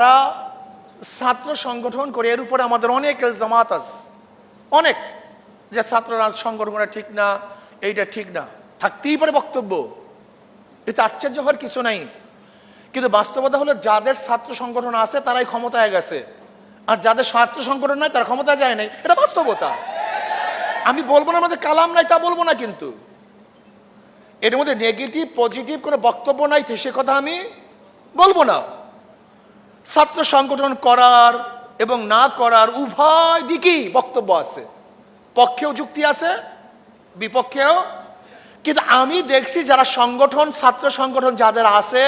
তারা ছাত্র সংগঠন করে, এর উপরে আমাদের অনেক জামাত আছে। অনেক। যে ছাত্ররা সংগঠন করা ঠিক না, এইটা ঠিক না। থাকতেই পারে বক্তব্য। এতে আশ্চর্য হওয়ার কিছু নাই। কিন্তু বাস্তবতা হলো যাদের ছাত্র সংগঠন আছে, তারাই ক্ষমতায় গেছে। আর যাদের ছাত্র সংগঠন নাই, তারা ক্ষমতা যায় নাই। এটা বাস্তবতা। আমি বলব না আমাদের কালাম নাই, তা বলব না কিন্তু। এর মধ্যে নেগেটিভ পজিটিভ কোনো বক্তব্য নাই, সে কথা আমি বলব না। ছাত্র সংগঠন করার এবং না করার উভয় দিকেই বক্তব্য আছে। পক্ষেও যুক্তি আছে, বিপক্ষেও। কিন্তু আমি দেখছি যারা সংগঠন, ছাত্র সংগঠন যাদের আছে,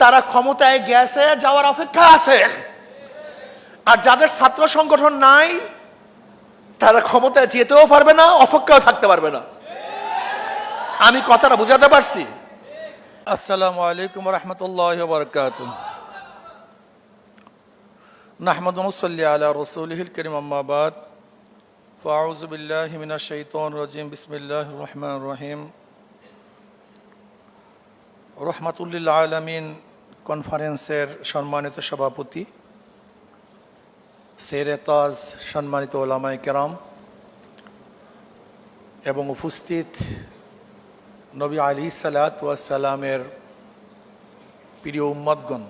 তারা ক্ষমতায় গেছে, যাওয়ার অপেক্ষা আছে। আর যাদের ছাত্র সংগঠন নাই, তারা ক্ষমতায় যেতেও পারবে না, অপেক্ষাও থাকতে পারবে না। আমি কথাটা বুঝাতে পারছি। আসসালামু আলাইকুম রহমতুল্লাহ বরকাত নাহমদ মুসল্লি আলা রসুলহিল করিম আম্মাবাদ ফাউজ বিল্লাহ মিনা শৈতন রজিম বিসমিল্লাহ রহমান রহিম রহমাতুল্লিল আলমিন কনফারেন্সের সম্মানিত সভাপতি, সেরে তাজ সম্মানিত ওলামাই কেরাম এবং উপস্থিত নবী আলী সালাতামের প্রিয় উম্মদগণ।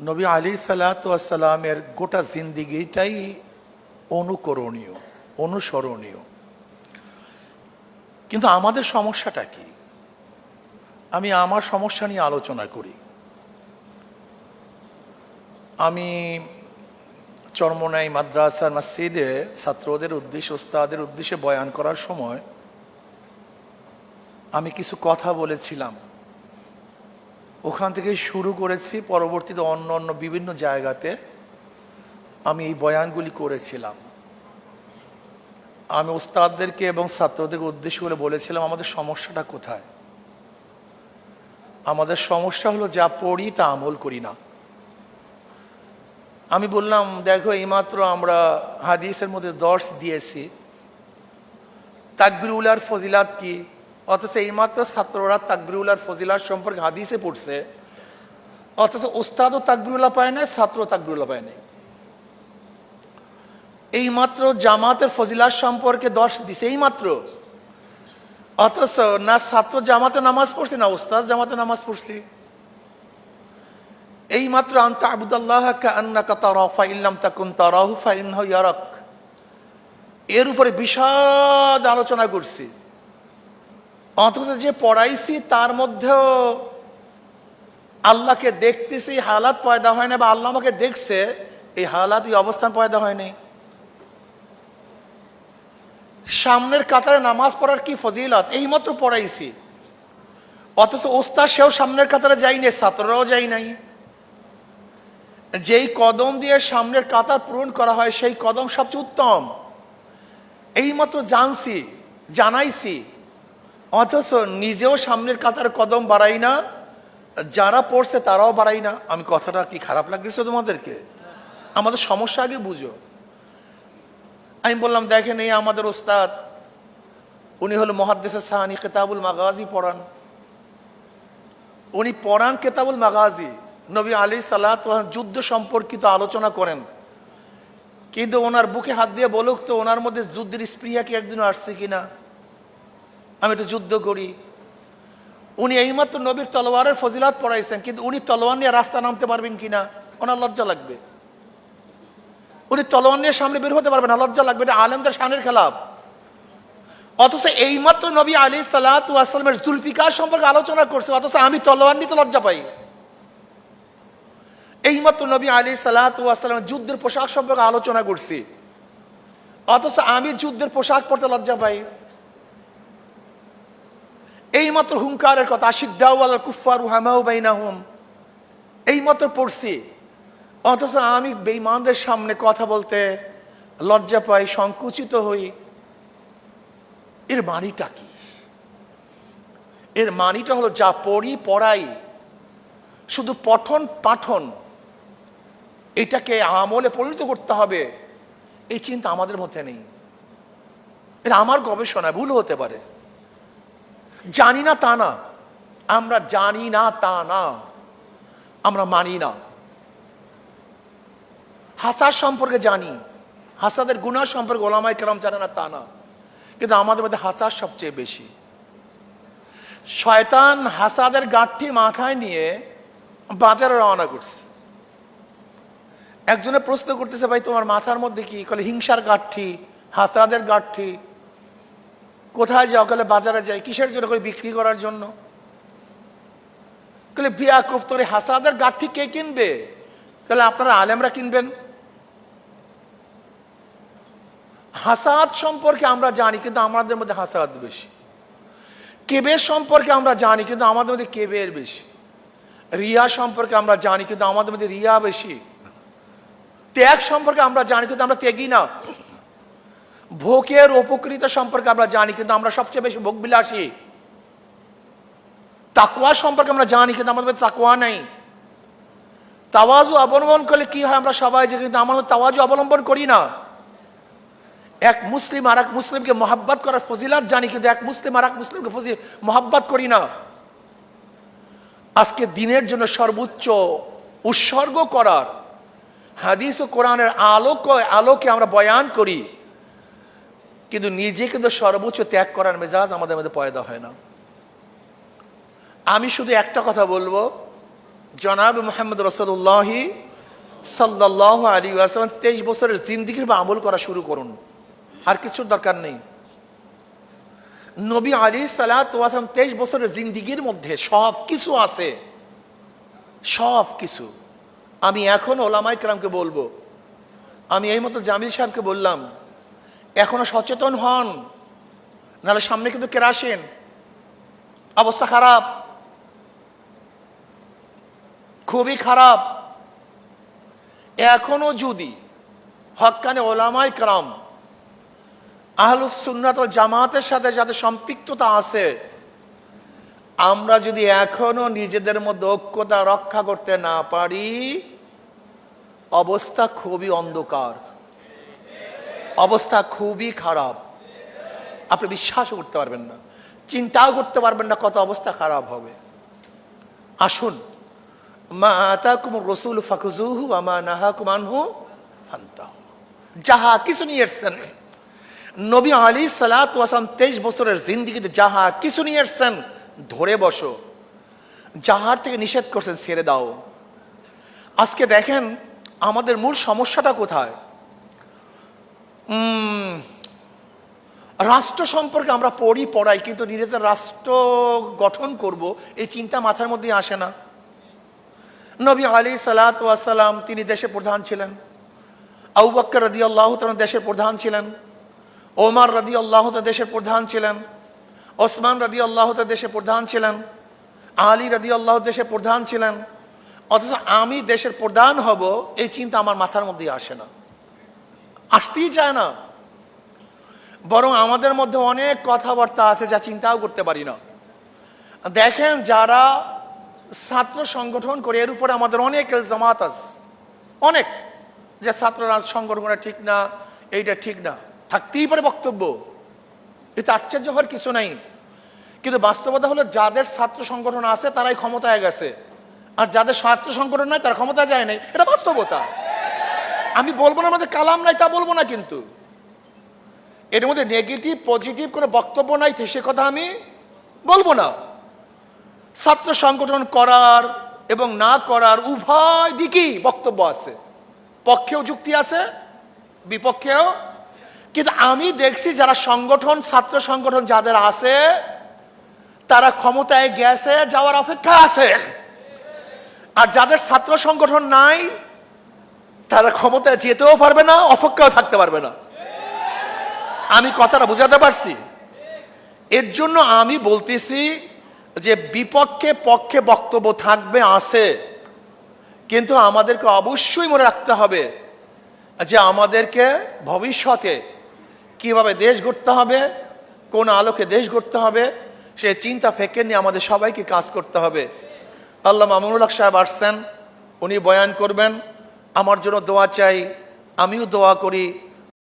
নবী আলী সালাতামের গোটা জিন্দিগিটাই অনুকরণীয়, অনুসরণীয়। কিন্তু আমাদের সমস্যাটা কি? আমি আমার সমস্যা নিয়ে আলোচনা করি। আমি চরমনাই মাদ্রাসার মসজিদে ছাত্রদের উদ্দেশ্যে ওস্তাদের উদ্দেশ্যে বয়ান করার সময় আমি কিছু কথা বলেছিলাম। ওখান থেকে শুরু করেছি, পরবর্তীতে অন্য অন্য বিভিন্ন জায়গাতে আমি এই বয়ানগুলি করেছিলাম। আমি ওস্তাদদেরকে এবং ছাত্রদেরকে উদ্দেশ্য করে বলেছিলাম, আমাদের সমস্যাটা কোথায়? আমাদের সমস্যা হলো যা পড়ি তা আমল করি না। আমি বললাম, দেখো, এইমাত্র আমরা হাদিসের মধ্যে দর্শ দিয়েছি তাকবিরুলার ফজিলাত কি? অথচ এইমাত্র ছাত্ররা তাকবিরুল্লাহর ফজিলার সম্পর্কে হাদিসে পড়ছে, অথচ ওস্তাদও তাকবিরুল্লাহ পায় নাই ছাত্র তাকবিরুল্লাহ পায় নাই। এইমাত্র জামাতের ফজিলার সম্পর্কে দশ দিছে এইমাত্র। অথচ না ছাত্র জামাতে নামাজ পড়ছি, না ওস্তাদ জামাতে নামাজ পড়ছি। এইমাত্র আন্তা আবুদাল্লাহ ইল্লাম তাকুন তারাহু, ফা ইন্নাহু ইয়ারাক। এর উপরে বিশদ আলোচনা করছি। অথচ যে পড়াইছি তার মধ্যেও আল্লাহকে দেখতেছি হালাত পয়দা হয় না বা আল্লাহ আমাকে দেখছে, এই হালাত এই অবস্থান পয়দা হয়নি। সামনের কাতারে নামাজ পড়ার কি ফজিলত? এইমাত্র পড়াইছি। অথচ ওস্তাদ সেও সামনের কাতারে যায়নি, ছাত্ররাও যাই নাই। যেই কদম দিয়ে সামনের কাতার পূরণ করা হয়, সেই কদম সবচেয়ে উত্তম। এইমাত্র জানছি, জানাইছি অথচ নিজেও সামনের কাতার কদম বাড়াই না, যারা পড়ছে তারাও বাড়াই না। আমি কথাটা কি খারাপ লাগতেছে তোমাদেরকে? আমাদের সমস্যা আগে বুঝো। আমি বললাম, দেখেন এই আমাদের ওস্তাদ, উনি হলো মহাদ্দেসা সাহানি কেতাবুল মাগাজি পড়ান। উনি পড়ান কেতাবুল মাগাজি, নবী আলী সালাত যুদ্ধ সম্পর্কিত আলোচনা করেন। কিন্তু ওনার বুকে হাত দিয়ে বলুক তো, ওনার মধ্যে যুদ্ধের স্প্রিয়া কি একদিন আসছে কিনা? আমি একটু যুদ্ধ করি। উনি এইমাত্র নবীর তলোয়ারের ফজিলাত পড়াইছেন, কিন্তু উনি তলোয়ার নিয়ে রাস্তা নামতে পারবেন কিনা? ওনার লজ্জা লাগবে। উনি তলোয়ার নিয়ে সামনে বের হতে পারবেন না, লজ্জা লাগবে এটা আলেমদের শানের খেলাফ। অথচ এইমাত্র নবী আলী সালাতামের জুলফিকার সম্পর্কে আলোচনা করছে, অথচ আমি তলোয়ার নিতে লজ্জা পাই। এইমাত্র নবী আলী সালাতামের যুদ্ধের পোশাক সম্পর্কে আলোচনা করছি। অথচ আমি যুদ্ধের পোশাক পরতে লজ্জা পাই। এইমাত্র হুঙ্কারের কথা কুফার হামাউ বাইনাহুম। এইমাত্র পড়ছি। অথচ আমি বেঈমানদের সামনে কথা বলতে লজ্জা পাই, সংকুচিত হই। এর মানিটা কি? এর মানিটা হলো যা পড়ি, পড়াই। শুধু পঠন, পাঠন। এটাকে আমলে পরিণত করতে হবে। এই চিন্তা আমাদের মধ্যে নেই। এটা আমার গবেষণা ভুল হতে পারে। জানি না তা না। আমরা জানি না তা না। আমরা মানি না। হাসাদ সম্পর্কে জানি। হাসাদের গুণা সম্পর্কে ওলামাই কেরাম জানে না তা না। কিন্তু আমাদের মধ্যে হাসার সবচেয়ে বেশি। শয়তান হাসাদের গাঁঠটি মাথায় নিয়ে বাজারে রওনা করছে। একজনে প্রশ্ন করতেছে, ভাই, তোমার মাথার মধ্যে কি? কলে, হিংসার গাঁঠি হাসাদের গাঁঠি কোথায় যাও কলে বাজারে যাই কিসের জন্য? করে বিক্রি করার জন্য? কলে বিয়া কুফতরে হাসাদের গাঁঠি কে কিনবে? কলে আপনারা আলেমরা কিনবেন? হাসাদ সম্পর্কে আমরা জানি, কিন্তু আমাদের মধ্যে হাসাদ বেশি। কেবের সম্পর্কে আমরা জানি, কিন্তু আমাদের মধ্যে কেবের বেশি। রিয়া সম্পর্কে আমরা জানি, কিন্তু আমাদের মধ্যে রিয়া বেশি। ত্যাগ সম্পর্কে আমরা জানি, কিন্তু আমরা ত্যাগই না। ভোগের উপকৃত সম্পর্কে আমরা জানি, কিন্তু আমরা সবচেয়ে বেশি ভোগ বিলাসী তাকুয়া সম্পর্কে আমরা জানি, কিন্তু আমাদের তাকুয়া নেই। তাওয়াজু অবলম্বন করলে কি হয় আমরা সবাই যে কিন্তু আমরা তাওয়াজু অবলম্বন করি না। এক মুসলিম আর এক মুসলিমকে মহাব্বত করার ফজিলাত জানি, কিন্তু এক মুসলিম আর এক মুসলিমকে ফজি মহাব্বত করি না। আজকে দিনের জন্য সর্বোচ্চ উৎসর্গ করার হাদিস ও কোরআনের আলোক, আলোকে আমরা বয়ান করি। কিন্তু নিজে কিন্তু সর্বোচ্চ ত্যাগ করার মেজাজ আমাদের মধ্যে পয়দা হয় না। আমি শুধু একটা কথা বলব, জনাব মোহাম্মদ রসদুল্লাহি সাল্লাহ আলী আসলাম তেইশ বছরের জিন্দিগির বা আমল করা শুরু করুন। আর কিছুর দরকার নেই। নবী আলী সালাম তেইশ বছরের জিন্দিগির মধ্যে সব কিছু আছে। সব কিছু আমি এখন ওলামাই কেরামকে বলব, আমি এই মতো জামিল সাহেবকে বললাম এখনও সচেতন হন। নাহলে সামনে কিন্তু কেরাসেন অবস্থা খারাপ। খুবই খারাপ। এখনও যদি হকানে ওলামাই কারাম, আহলুস সুন্নাত জামাতের সাথে যাদের সম্পৃক্ততা আছে, আমরা যদি এখনও নিজেদের মধ্যে ঐক্যতা রক্ষা করতে না পারি, অবস্থা খুবই অন্ধকার। অবস্থা খুবই খারাপ। আপনি বিশ্বাসও করতে পারবেন না। চিন্তাও করতে পারবেন না কত অবস্থা খারাপ হবে। আসুন। মা আতাকুম রসুল ফাকুজুহু আমা নাহাকুম আনহু ফান্তাহু। যাহা কিছু নিয়ে এসছেন। নবী আলী সালাত ওয়াসাম তেইশ বছরের জিন্দিগিতে যাহা কিছু নিয়ে এসছেন, ধরে বসো। যাহার থেকে নিষেধ করছেন, ছেড়ে দাও। আজকে দেখেন, আমাদের মূল সমস্যাটা কোথায়? রাষ্ট্র সম্পর্কে আমরা পড়ি, পড়াই, কিন্তু নিজেদের রাষ্ট্র গঠন করব, এই চিন্তা মাথার মধ্যে আসে না। নবী আলী সালাত ওয়াসালাম তিনি দেশের প্রধান ছিলেন। আবু বক্কর রদি আল্লাহ দেশের প্রধান ছিলেন। ওমার রদি আল্লাহ দেশের প্রধান ছিলেন। ওসমান রদি আল্লাহ দেশে প্রধান ছিলেন। আলী রদি আল্লাহ দেশে প্রধান ছিলেন। অথচ আমি দেশের প্রধান হব, এই চিন্তা আমার মাথার মধ্যে আসে না। আসতেই চায় না। বরং আমাদের মধ্যে অনেক কথাবার্তা আছে যা চিন্তাও করতে পারি না। দেখেন যারা ছাত্র সংগঠন করে, এর উপরে আমাদের অনেক জামাত আছে। অনেক। যে ছাত্ররা সংগঠন ঠিক না, এইটা ঠিক না। থাকতেই পারে বক্তব্য। এতে আশ্চর্য হওয়ার কিছু নাই। কিন্তু বাস্তবতা হলো যাদের ছাত্র সংগঠন আছে, তারাই ক্ষমতায় গেছে। আর যাদের ছাত্র সংগঠন নাই, তারা ক্ষমতায় যায় নাই। এটা বাস্তবতা। আমি বলব না আমাদের কালাম নাই, তা বলব না কিন্তু। এর মধ্যে নেগেটিভ পজিটিভ কোনো বক্তব্য নাই সে কথা আমি বলব না। ছাত্র সংগঠন করার এবং না করার উভয় দিকেই বক্তব্য আছে। পক্ষেও যুক্তি আছে, বিপক্ষেও। কিন্তু আমি দেখছি যারা সংগঠন, ছাত্র সংগঠন যাদের আছে, তারা ক্ষমতায় গেছে, যাওয়ার অপেক্ষা আছে। আর যাদের ছাত্র সংগঠন নাই তারা ক্ষমতায় যেতেও পারবে না, অপেক্ষাও থাকতে পারবে না। আমি কথাটা বুঝাতে পারছি? এর জন্য আমি বলতেছি যে বিপক্ষে পক্ষে বক্তব্য থাকবে, আছে। কিন্তু আমাদেরকে অবশ্যই মনে রাখতে হবে যে আমাদেরকে ভবিষ্যতে কীভাবে দেশ গড়তে হবে, কোন আলোকে দেশ গড়তে হবে, সে চিন্তা ফেকে নিয়ে আমাদের সবাইকে কাজ করতে হবে। আল্লাহ মামুনুল সাহেব আসছেন, উনি বয়ান করবেন। আমার জন্য দোয়া চাই আমিও দোয়া করি।